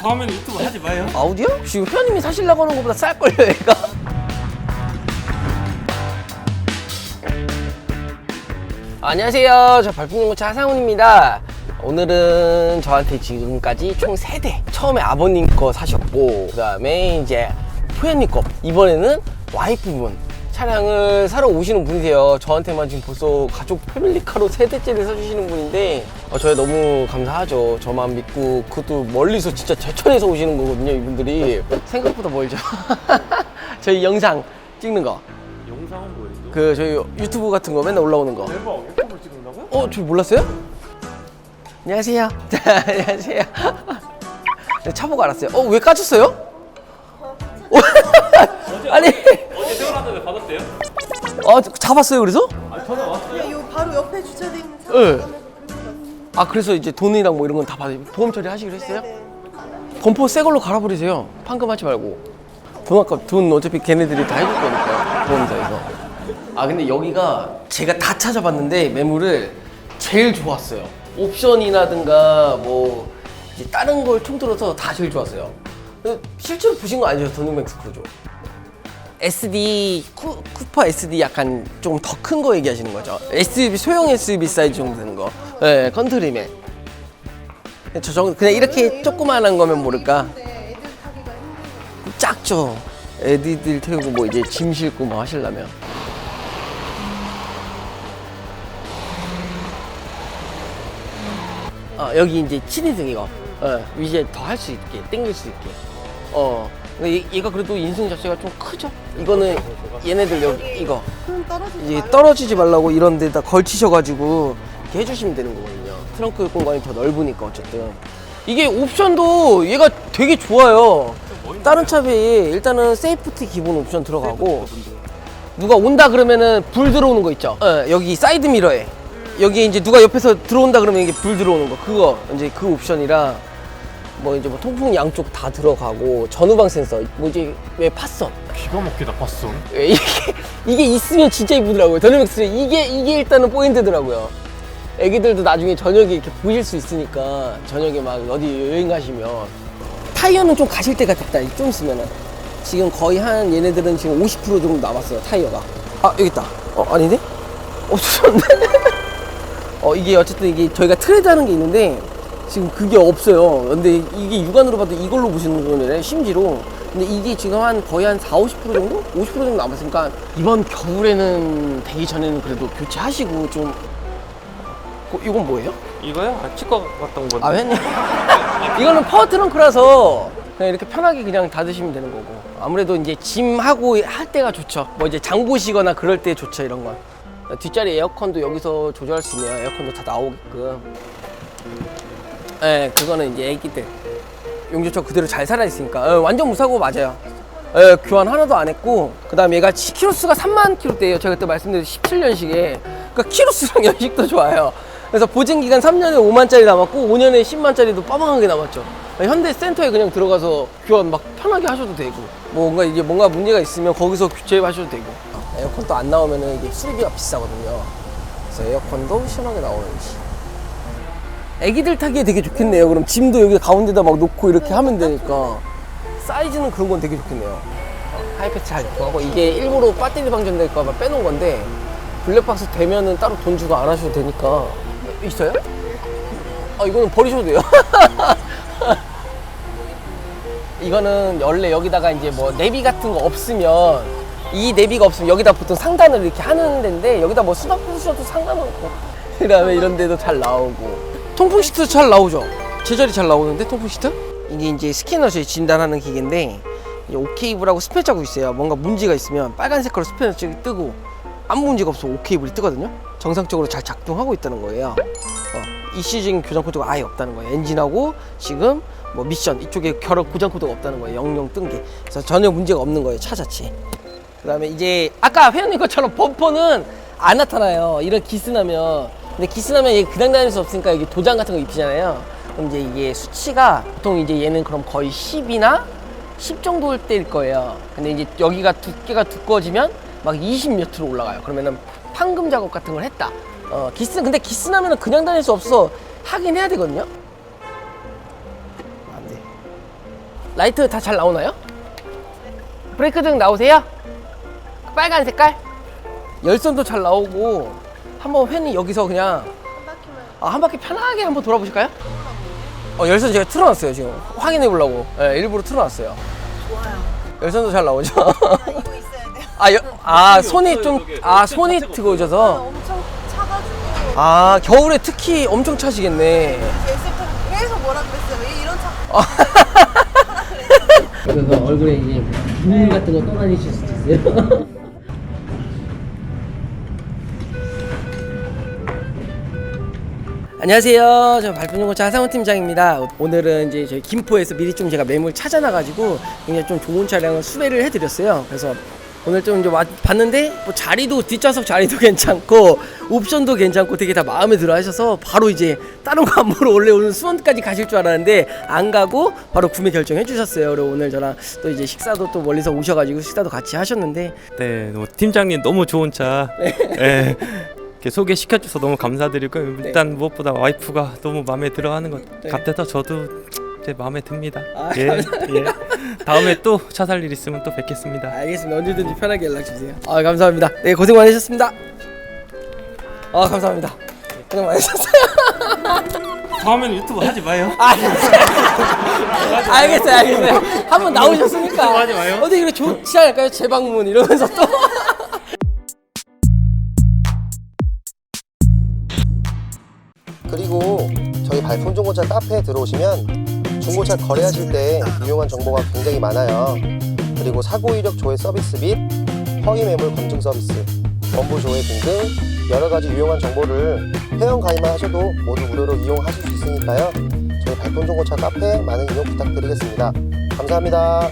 다음엔 유튜브 하지 마요. 아우디요? 지금 회원님이 사시려고 하는 것보다 쌀걸요 얘가? 안녕하세요. 저 발품용차 하상훈입니다. 오늘은 저한테 지금까지 총 3대 처음에 아버님 거 사셨고 그 다음에 이제 후연님 거. 이번에는 와이프분 차량을 사러 오시는 분이세요 저한테만 지금 벌써 가족 패밀리카로 세대째를 사주시는 분인데 어, 저희 너무 감사하죠 저만 믿고 그것도 멀리서 진짜 제천에서 오시는 거거든요 이분들이 생각보다 멀죠 저희 영상 찍는 거 영상은 뭐예요? 그 저희 유튜브 같은 거 맨날 올라오는 거. 대박 유튜브를 찍는다고요? 어, 저 몰랐어요? 안녕하세요. 안녕하세요. 네, 차보고 알았어요. 어, 왜 까졌어요? 아니, 받았대요? 어, 잡았어요, 그래서? 아 전화 왔어요. 그냥 요 바로 옆에 주차돼 있는 차 네. 아, 그래서 이제 돈이랑 뭐 이런 건 다 받아요. 보험 처리 하시기로 했어요? 네. 범퍼 새 걸로 갈아버리세요. 판금하지 말고. 돈 아까 돈 어차피 걔네들이 다 해줄 거니까 보험사에서. 아 근데 여기가 제가 다 찾아봤는데 매물을 제일 좋았어요. 옵션이라든가 뭐 이제 다른 걸 통틀어서 다 제일 좋았어요. 실제로 보신 거 아니죠? 도닝맥스 프로죠. SD 쿠, 쿠파 SD 약간 좀 더 큰 거 얘기하시는 거죠? SUV 소형 SUV 사이즈 정도 되는 거. 네, 컨트림에. 저 정도 그냥 이렇게 조그만한 거면 모를까? 애들. 작죠. 애디들 태우고 뭐 이제 짐 싣고 뭐 하시려면. 아 여기 이제 치니등 이거. 어, 이제 더 할 수 있게 당길 수 있게. 어. 근데 얘, 얘가 그래도 인승 자체가 좀 크죠. 이거는 얘네들 여기 이거 떨어지지 말아요. 떨어지지 말라고 이런 데다 걸치셔가지고 이렇게 해주시면 되는 거거든요. 트렁크 공간이 더 넓으니까 어쨌든. 이게 옵션도 얘가 되게 좋아요. 다른 차 비해 일단은 세이프티 기본 옵션 들어가고 누가 온다 그러면은 불 들어오는 거 있죠. 예, 여기 사이드 미러에 여기 이제 누가 옆에서 들어온다 그러면 이게 불 들어오는 거 그거 이제 그 옵션이랑 뭐 이제 뭐 통풍 양쪽 다 들어가고 전후방 센서 뭐 이제 왜 팠어 기가 막히다 봤어. 예, 이게, 이게 있으면 진짜 이쁘더라고요. 더니맥스 이게 이게 일단은 포인트더라고요. 애기들도 나중에 저녁에 이렇게 보실 수 있으니까 저녁에 막 어디 여행 가시면 타이어는 좀 가실 때가 됐다. 좀 있으면은 지금 거의 한 얘네들은 지금 50% 정도 남았어요 타이어가. 아 여기 있다. 어 아니네? 어 주셨네. 어 이게 어쨌든 이게 저희가 트레드하는 게 있는데 지금 그게 없어요. 근데 이게 육안으로 봐도 이걸로 보시는 거네 심지로. 근데 이게 지금 한 거의 한 4, 50% 정도? 50% 정도 남았으니까 이번 겨울에는 되기 전에는 그래도 교체하시고 좀 어, 이건 뭐예요? 이거요? 아, 치과 갔다 온 건데. 아 웬일? 이거는 파워 트렁크라서 그냥 이렇게 편하게 그냥 닫으시면 되는 거고 아무래도 이제 짐하고 할 때가 좋죠. 뭐 이제 장 보시거나 그럴 때 좋죠 이런 건. 뒷자리 에어컨도 여기서 조절할 수 있네요. 에어컨도 다 나오게끔. 예, 그거는 이제 애기들 용조차 그대로 잘 살아 있으니까 예, 완전 무사고 맞아요. 예, 교환 하나도 안 했고 그 다음에 얘가 키- 키로수가 3만 킬로대예요. 제가 그때 말씀드린 17년식에 그러니까 키로수랑 연식도 좋아요. 그래서 보증 기간 3년에 5만짜리 남았고 5년에 10만짜리도 빠방하게 남았죠. 예, 현대 센터에 그냥 들어가서 교환 막 편하게 하셔도 되고 뭐 뭔가 이제 뭔가 문제가 있으면 거기서 교체하셔도 되고 에어컨 또 안 나오면은 이게 수리비가 비싸거든요. 그래서 에어컨도 시원하게 나오는지. 애기들 타기에 되게 좋겠네요. 그럼 짐도 여기 가운데다 막 놓고 이렇게 하면 되니까 사이즈는 그런 건 되게 좋겠네요. 어, 하이패스 잘 들어가고 이게 일부러 배터리 방전될까봐 빼놓은 건데 블랙박스 되면은 따로 돈 주고 안 하셔도 되니까 있어요? 아 이거는 버리셔도 돼요. 이거는 원래 여기다가 이제 뭐 내비 같은 거 없으면 이 내비가 없으면 여기다 보통 상단을 이렇게 하는 데인데 여기다 뭐 수납 부셔도 상관없고 그다음에 이런 데도 잘 나오고 통풍 시트 잘 나오죠 제자리 잘 나오는데 통풍 시트 이게 이제 스캐너 저희 진단하는 기계인데 오케이블하고 스페 자국 있어요 뭔가 문제가 있으면 빨간 색깔로 스페너 쪽이 뜨고 아무 문제가 없으면 오케이블이 뜨거든요 정상적으로 잘 작동하고 있다는 거예요 어, 이슈적인 교정 코드가 아예 없다는 거예요. 엔진하고 지금 뭐 미션 이쪽에 결합 고장 코드가 없다는 거예요. 영영 뜬 게. 그래서 전혀 문제가 없는 거예요. 차 자체. 그다음에 이제 아까 회원님 것처럼 범퍼는 안 나타나요. 이런 기스 나면. 근데 기스 나면 이게 그냥 다닐 수 없으니까 이게 도장 같은 거 입히잖아요. 그럼 이제 이게 수치가 보통 이제 얘는 그럼 거의 10이나 10 정도일 때일 거예요. 근데 이제 여기가 두께가 두꺼워지면 막 20 몇으로 올라가요. 그러면은 판금 작업 같은 걸 했다. 어, 기스 근데 기스 나면은 그냥 다닐 수 없어. 하긴 해야 되거든요. 안 돼. 라이트 다 잘 나오나요? 브레이크 등 나오세요? 빨간 색깔? 열선도 잘 나오고 한번 팬이 여기서 그냥 한 바퀴만 아, 한 바퀴 편하게 한번 돌아보실까요? 어, 열선 제가 틀어놨어요 지금 확인해 보려고 예, 일부러 틀어놨어요 좋아요. 열선도 잘 나오죠? 아, 이거 있어야 돼요. 아, 여, 아 손이 좀. 아 손이 뜨거워져서 엄청 차가지고 아 겨울에 특히 엄청 차시겠네 제세터 계속 뭐라 그랬어요. 왜 이런 차? 그래서 얼굴에 이제 눈물 같은 거 떠다니실 수도 있어요 안녕하세요. 저는 발표연구차 하상훈 팀장입니다. 오늘은 이제 저희 김포에서 미리 좀 제가 매물 찾아놔가지고 굉장히 좀 좋은 차량을 수배를 해드렸어요. 그래서 오늘 좀 이제 와- 봤는데 뭐 자리도 뒷좌석 자리도 괜찮고 옵션도 괜찮고 되게 다 마음에 들어 하셔서 바로 이제 다른 거 안 보러 원래 오늘 수원까지 가실 줄 알았는데 안 가고 바로 구매 결정해 주셨어요. 그리고 오늘 저랑 또 이제 식사도 또 멀리서 오셔가지고 식사도 같이 하셨는데 네, 뭐 팀장님 너무 좋은 차. 네. 이렇게 소개시켜줘서 너무 감사드리고 일단 무엇보다 와이프가 너무 마음에 들어하는 것 네. 같아서 저도 제 마음에 듭니다. 아, 예, 예. 다음에 또 차 살 일 있으면 또 뵙겠습니다. 알겠습니다. 언제든지 편하게 연락 주세요. 아 감사합니다. 네 고생 많으셨습니다. 아 감사합니다. 고생 많으셨어요. 다음에는 유튜브 하지 마요. 알겠어요, 알겠어요. 한번 나오셨으니까 하지 마요. 어디 그래 좋지 않을까요? 재방문 이러면서 또. 저희 발품 중고차 카페에 들어오시면 중고차 거래하실 때 유용한 정보가 굉장히 많아요. 그리고 사고 이력 조회 서비스 및 허위 매물 검증 서비스, 원부 조회 등등 여러 가지 유용한 정보를 회원 가입만 하셔도 모두 무료로 이용하실 수 있으니까요. 저희 발품 중고차 카페 많은 이용 부탁드리겠습니다. 감사합니다.